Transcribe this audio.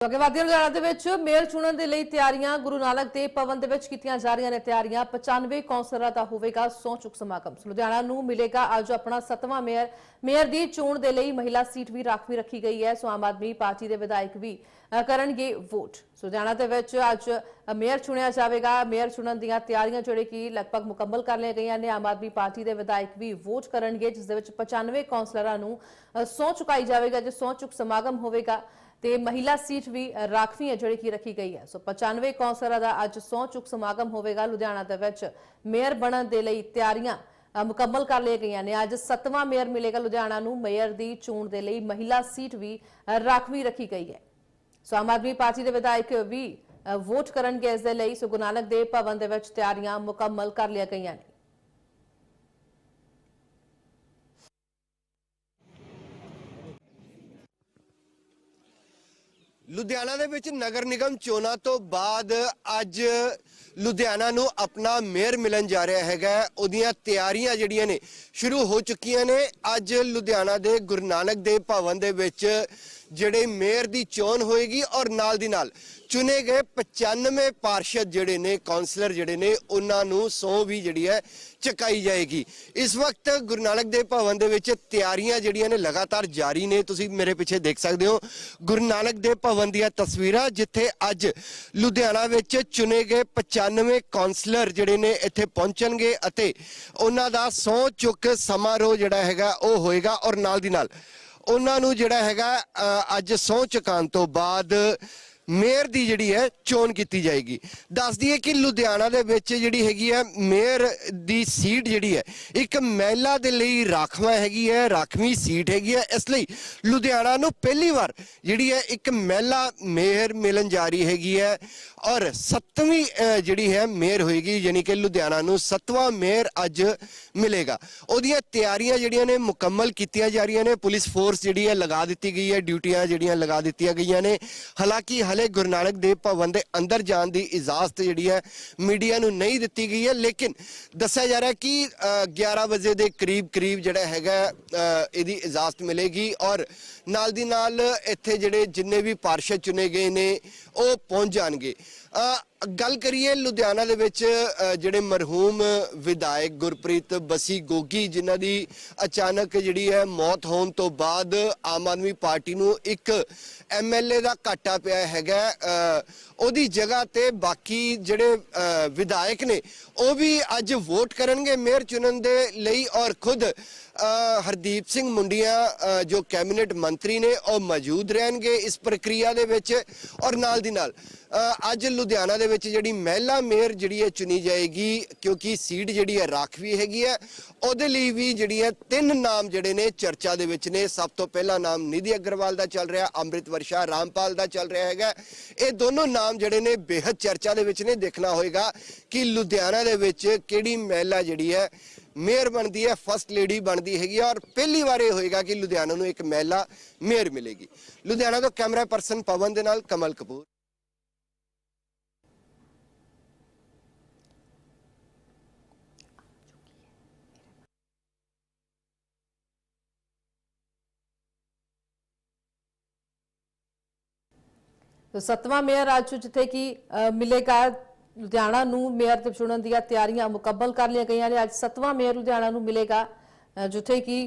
ਅੱਗੇ ਅਗੇਵਾਦੀ ਲੁਧਿਆਣਾ ਦੇ ਵਿੱਚ ਮੇਅਰ ਚੁਣਨ ਦੇ ਲਈ ਤਿਆਰੀਆਂ ਗੁਰੂ ਨਾਨਕ ਦੇਵ ਭਵਨ ਦੇ ਵਿੱਚ ਕੀਤੀਆਂ ਜਾ ਰਹੀਆਂ ਨੇ ਤਿਆਰੀਆਂ। 95 ਕੌਂਸਲਰਾਂ ਦਾ ਹੋਵੇਗਾ ਸਹੁੰ ਚੁੱਕ ਸਮਾਗਮ। ਲੁਧਿਆਣਾ ਨੂੰ ਮਿਲੇਗਾ ਅੱਜ ਆਪਣਾ 7ਵਾਂ ਮੇਅਰ। ਮੇਅਰ ਦੀ ਚੋਣ ਦੇ ਲਈ ਮਹਿਲਾ ਸੀਟ ਵੀ ਰਾਖਵੀ ਰੱਖੀ ਗਈ ਹੈ। ਸੋ ਆਮ ਆਦਮੀ ਪਾਰਟੀ ਦੇ ਵਿਧਾਇਕ ਵੀ ਅ, ਕਰਨਗੇ ਵੋਟ। ਲੁਧਿਆਣਾ ਦੇ ਵਿੱਚ ਅੱਜ ਮੇਅਰ ਚੁਣਿਆ ਜਾਵੇਗਾ। ਮੇਅਰ ਚੁਣਨ ਦੀਆਂ ਤਿਆਰੀਆਂ ਜਿਹੜੇ ਕਿ ਲਗਭਗ ਮੁਕੰਮਲ ਕਰ ਲਈਆਂ ਗਈਆਂ ਨੇ। ਆਮ ਆਦਮੀ ਪਾਰਟੀ ਦੇ ਵਿਧਾਇਕ ਵੀ ਵੋਟ ਕਰਨਗੇ ਜਿਸ ਦੇ ਵਿੱਚ 95 ਕੌਂਸਲਰਾਂ ਨੂੰ ਅ, ਸਹੁੰ ਚੁਕਾਈ ਜਾਵੇਗਾ। ਜੇ ਸਹੁੰ ਚੁੱਕ ਸਮਾਗਮ ਹੋਵੇਗਾ ਤੇ ਮਹਿਲਾ ਸੀਟ ਵੀ ਰਾਖਵੀਂ ਹੈ ਜਿਹੜੀ ਕਿ ਰੱਖੀ ਗਈ ਹੈ। ਸੋ 95 ਕੌਂਸਲਰਾਂ ਦਾ ਅੱਜ ਸਹੁੰ ਚੁੱਕ ਸਮਾਗਮ ਹੋਵੇਗਾ ਲੁਧਿਆਣਾ ਦੇ ਵਿੱਚ। ਮੇਅਰ ਬਣਨ ਦੇ ਲਈ ਤਿਆਰੀਆਂ ਮੁਕੰਮਲ ਕਰ ਲਈਆਂ ਗਈਆਂ ਨੇ। ਅੱਜ 7ਵਾਂ ਮੇਅਰ ਮਿਲੇਗਾ ਲੁਧਿਆਣਾ ਨੂੰ। ਮੇਅਰ ਦੀ ਚੋਣ ਦੇ ਲਈ ਮਹਿਲਾ ਸੀਟ ਵੀ ਰਾਖਵੀਂ ਰੱਖੀ ਗਈ ਹੈ। ਸੋ ਆਮ ਆਦਮੀ ਪਾਰਟੀ ਦੇ ਵਿਧਾਇਕ ਵੀ ਵੋਟ ਕਰਨਗੇ ਇਸ ਦੇ ਲਈ। ਸੋ ਗੁਰੂ ਨਾਨਕ ਦੇਵ ਭਵਨ ਦੇ ਵਿੱਚ ਤਿਆਰੀਆਂ ਮੁਕੰਮਲ ਕਰ ਲਈਆਂ ਗਈਆਂ ਨੇ। ਲੁਧਿਆਣਾ ਦੇ ਵਿੱਚ ਨਗਰ ਨਿਗਮ ਚੋਣਾਂ ਤੋਂ ਬਾਅਦ ਅੱਜ ਲੁਧਿਆਣਾ ਨੂੰ ਆਪਣਾ ਮੇਅਰ ਮਿਲਣ ਜਾ ਰਿਹਾ ਹੈਗਾ। ਉਹਦੀਆਂ ਤਿਆਰੀਆਂ ਜਿਹੜੀਆਂ ਨੇ ਸ਼ੁਰੂ ਹੋ ਚੁੱਕੀਆਂ ਨੇ। ਅੱਜ ਲੁਧਿਆਣਾ ਦੇ ਗੁਰੂ ਨਾਨਕ ਦੇਵ ਭਵਨ ਦੇ ਵਿੱਚ ਜਿਹੜੇ ਮੇਅਰ ਦੀ ਚੋਣ ਹੋਏਗੀ ਔਰ ਨਾਲ ਦੀ ਨਾਲ ਚੁਣੇ ਗਏ 95 ਪਾਰਸ਼ਦ ਜਿਹੜੇ ਨੇ ਕਾਉਂਸਲਰ ਜਿਹੜੇ ਨੇ, ਉਹਨਾਂ ਨੂੰ ਸਹੁੰ ਵੀ ਜਿਹੜੀ ਹੈ ਚੁਕਾਈ ਜਾਏਗੀ। ਇਸ ਵਕਤ ਗੁਰੂ ਨਾਨਕ ਦੇਵ ਭਵਨ ਦੇ ਵਿੱਚ ਤਿਆਰੀਆਂ ਜਿਹੜੀਆਂ ਨੇ ਲਗਾਤਾਰ ਜਾਰੀ ਨੇ, ਤੁਸੀਂ ਮੇਰੇ ਪਿੱਛੇ ਦੇਖ ਸਕਦੇ ਹੋ। ਗੁਰੂ ਨਾਨਕ ਦੇਵ ਭਵਨ ਦੀਆਂ ਤਸਵੀਰਾਂ, ਜਿੱਥੇ ਅੱਜ ਲੁਧਿਆਣਾ ਵਿੱਚ ਚੁਣੇ ਗਏ 95 ਕਾਉਂਸਲਰ ਜਿਹੜੇ ਨੇ ਇੱਥੇ ਪਹੁੰਚਣਗੇ ਅਤੇ ਉਹਨਾਂ ਦਾ ਸਹੁੰ ਚੁੱਕ ਸਮਾਰੋਹ ਜਿਹੜਾ ਹੈਗਾ ਉਹ ਹੋਏਗਾ ਔਰ ਨਾਲ ਦੀ ਨਾਲ ਉਹਨਾਂ ਨੂੰ ਜਿਹੜਾ ਹੈਗਾ ਅੱਜ ਸਹੁੰ ਚੁਕਾਉਣ ਤੋਂ ਬਾਅਦ ਮੇਅਰ ਦੀ ਜਿਹੜੀ ਹੈ ਚੋਣ ਕੀਤੀ ਜਾਏਗੀ। ਦੱਸ ਦਈਏ ਕਿ ਲੁਧਿਆਣਾ ਦੇ ਵਿੱਚ ਜਿਹੜੀ ਹੈਗੀ ਹੈ ਮੇਅਰ ਦੀ ਸੀਟ ਜਿਹੜੀ ਹੈ, ਇੱਕ ਮਹਿਲਾ ਦੇ ਲਈ ਰਾਖਵਾਂ ਹੈਗੀ ਹੈ, ਰਾਖਵੀਂ ਸੀਟ ਹੈਗੀ ਹੈ। ਇਸ ਲਈ ਲੁਧਿਆਣਾ ਨੂੰ ਪਹਿਲੀ ਵਾਰ ਜਿਹੜੀ ਹੈ ਇੱਕ ਮਹਿਲਾ ਮੇਅਰ ਮਿਲਣ ਜਾ ਰਹੀ ਹੈਗੀ ਹੈ ਔਰ ਸੱਤਵੀਂ ਜਿਹੜੀ ਹੈ ਮੇਅਰ ਹੋਏਗੀ, ਯਾਨੀ ਕਿ ਲੁਧਿਆਣਾ ਨੂੰ ਸੱਤਵਾਂ ਮੇਅਰ ਅੱਜ ਮਿਲੇਗਾ। ਉਹਦੀਆਂ ਤਿਆਰੀਆਂ ਜਿਹੜੀਆਂ ਨੇ ਮੁਕੰਮਲ ਕੀਤੀਆਂ ਜਾ ਰਹੀਆਂ ਨੇ। ਪੁਲਿਸ ਫੋਰਸ ਜਿਹੜੀ ਹੈ ਲਗਾ ਦਿੱਤੀ ਗਈ ਹੈ, ਡਿਊਟੀਆਂ ਜਿਹੜੀਆਂ ਲਗਾ ਦਿੱਤੀਆਂ ਗਈਆਂ ਨੇ। ਹਾਲਾਂਕਿ ਹਲੇ ਗੁਰੂ ਨਾਨਕ ਦੇਵ ਭਵਨ ਦੇ ਅੰਦਰ ਜਾਣ ਦੀ ਇਜਾਜ਼ਤ ਜਿਹੜੀ ਹੈ ਮੀਡੀਆ ਨੂੰ ਨਹੀਂ ਦਿੱਤੀ ਗਈ ਹੈ। ਲੇਕਿਨ ਦੱਸਿਆ ਜਾ ਰਿਹਾ ਕਿ ਅ, 11 ਵਜੇ ਦੇ ਕਰੀਬ ਕਰੀਬ ਜਿਹੜਾ ਹੈਗਾ ਇਹਦੀ ਇਜਾਜ਼ਤ ਮਿਲੇਗੀ ਔਰ ਨਾਲ ਦੀ ਨਾਲ ਇੱਥੇ ਜਿਹੜੇ ਜਿੰਨੇ ਵੀ ਪਾਰਸ਼ਦ ਚੁਣੇ ਗਏ ਨੇ ਉਹ ਪਹੁੰਚ ਜਾਣਗੇ। ਗੱਲ ਕਰੀਏ ਲੁਧਿਆਣਾ ਦੇ ਵਿੱਚ ਜਿਹੜੇ ਮਰਹੂਮ ਵਿਧਾਇਕ ਗੁਰਪ੍ਰੀਤ ਬਸੀ ਗੋਗੀ, ਜਿਨ੍ਹਾਂ ਦੀ ਅਚਾਨਕ ਜਿਹੜੀ ਹੈ ਮੌਤ ਹੋਣ ਤੋਂ ਬਾਅਦ ਆਮ ਆਦਮੀ ਪਾਰਟੀ ਨੂੰ ਇੱਕ ਐਮਐਲਏ ਦਾ ਘਾਟਾ ਪਿਆ ਹੈਗਾ ਉਹਦੀ ਜਗ੍ਹਾ ਤੇ ਬਾਕੀ ਜਿਹੜੇ ਵਿਧਾਇਕ ਨੇ, ਉਹ ਵੀ ਅੱਜ ਵੋਟ ਕਰਨਗੇ ਮੇਅਰ ਚੁਣਨ ਦੇ ਲਈ ਔਰ ਖੁਦ ਹਰਦੀਪ ਸਿੰਘ ਮੁੰਡੀਆਂ ਜੋ ਕੈਬਨਿਟ ਮੰਤਰੀ ਨੇ, ਉਹ ਮੌਜੂਦ ਰਹਿਣਗੇ ਇਸ ਪ੍ਰਕਿਰਿਆ ਦੇ ਵਿੱਚ ਔਰ ਨਾਲ ਦੀ ਨਾਲ ਅੱਜ ਲੁਧਿਆਣਾ ਦੇ ਵਿੱਚ ਜਿਹੜੀ ਮਹਿਲਾ ਮੇਅਰ ਜਿਹੜੀ ਹੈ ਚੁਣੀ ਜਾਏਗੀ, ਕਿਉਂਕਿ ਸੀਟ ਜਿਹੜੀ ਹੈ ਰਾਖਵੀ ਹੈਗੀ ਹੈ, ਉਹਦੇ ਲਈ ਵੀ ਜਿਹੜੀ ਹੈ ਤਿੰਨ ਨਾਮ ਜਿਹੜੇ ਨੇ ਚਰਚਾ ਦੇ ਵਿੱਚ ਨੇ। ਸਭ ਤੋਂ ਪਹਿਲਾ ਨਾਮ ਨਿਧੀ ਅਗਰਵਾਲ ਦਾ ਚੱਲ ਰਿਹਾ, ਅੰਮ੍ਰਿਤ ਵਰਸ਼ਾ ਰਾਮਪਾਲ ਦਾ ਚੱਲ ਰਿਹਾ ਹੈਗਾ। ਇਹ ਦੋਨੋਂ ਨਾਮ ਜਿਹੜੇ ਨੇ ਬੇहद ਚਰਚਾ ਦੇ ਵਿੱਚ ਨੇ, ਦੇਖਣਾ ਹੋਏਗਾ ਕਿ ਲੁਧਿਆਣਾ ਦੇ ਵਿੱਚ ਕਿਹੜੀ ਮਹਿਲਾ ਜਿਹੜੀ ਹੈ ਮੇਅਰ ਬਣਦੀ ਹੈ, ਫਸਟ ਲੇਡੀ ਬਣਦੀ ਹੈਗੀ ਹੈ ਔਰ ਪਹਿਲੀ ਵਾਰ ਇਹ ਹੋਏਗਾ ਕਿ ਲੁਧਿਆਣਾ ਨੂੰ ਇੱਕ ਮਹਿਲਾ ਮੇਅਰ ਮਿਲੇਗੀ। ਲੁਧਿਆਣਾ ਤੋਂ ਕੈਮਰਾ ਪਰਸਨ ਪਵਨ ਦੇ ਨਾਲ ਕਮਲ ਕਪੂਰ। ਤੋ ਸੱਤਵਾਂ ਮੇਅਰ ਅੱਜ ਜਿੱਥੇ ਕਿ ਅ, ਮਿਲੇਗਾ ਲੁਧਿਆਣਾ ਨੂੰ ਮੇਅਰ ਤੇ ਚੁਣਨ ਦੀਆਂ ਤਿਆਰੀਆਂ ਮੁਕੰਮਲ ਕਰ ਲਈਆਂ ਗਈਆਂ ਨੇ। ਅੱਜ ਸੱਤਵਾਂ ਮੇਅਰ ਲੁਧਿਆਣਾ ਨੂੰ ਮਿਲੇਗਾ ਅ, ਜਿੱਥੇ ਕਿ